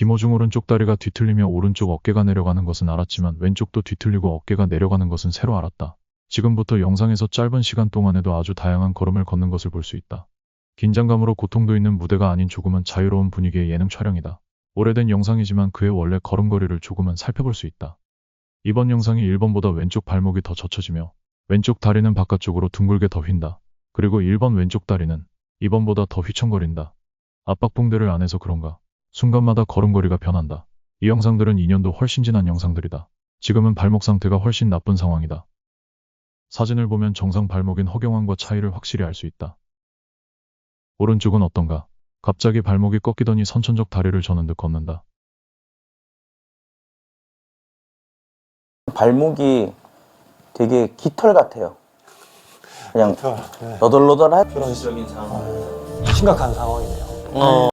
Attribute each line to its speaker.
Speaker 1: 김호중 오른쪽 다리가 뒤틀리며 오른쪽 어깨가 내려가는 것은 알았지만 왼쪽도 뒤틀리고 어깨가 내려가는 것은 새로 알았다. 지금부터 영상에서 짧은 시간 동안에도 아주 다양한 걸음을 걷는 것을 볼 수 있다. 긴장감으로 고통도 있는 무대가 아닌 조금은 자유로운 분위기의 예능 촬영이다. 오래된 영상이지만 그의 원래 걸음걸이를 조금은 살펴볼 수 있다. 이번 영상이 1번보다 왼쪽 발목이 더 젖혀지며 왼쪽 다리는 바깥쪽으로 둥글게 더 휜다. 그리고 1번 왼쪽 다리는 2번보다 더 휘청거린다. 압박붕대를 안 해서 그런가. 순간마다 걸음걸이가 변한다. 이 영상들은 2년도 훨씬 지난 영상들이다. 지금은 발목 상태가 훨씬 나쁜 상황이다. 사진을 보면 정상 발목인 허경환과 차이를 확실히 알 수 있다. 오른쪽은 어떤가? 갑자기 발목이 꺾이더니 선천적 다리를 저는 듯 걷는다.
Speaker 2: 발목이 되게 깃털 같아요. 그냥
Speaker 3: 저, 네.
Speaker 2: 너덜너덜한
Speaker 3: 그런
Speaker 2: 적인 상황.
Speaker 3: 심각한 상황이네요.
Speaker 2: 어.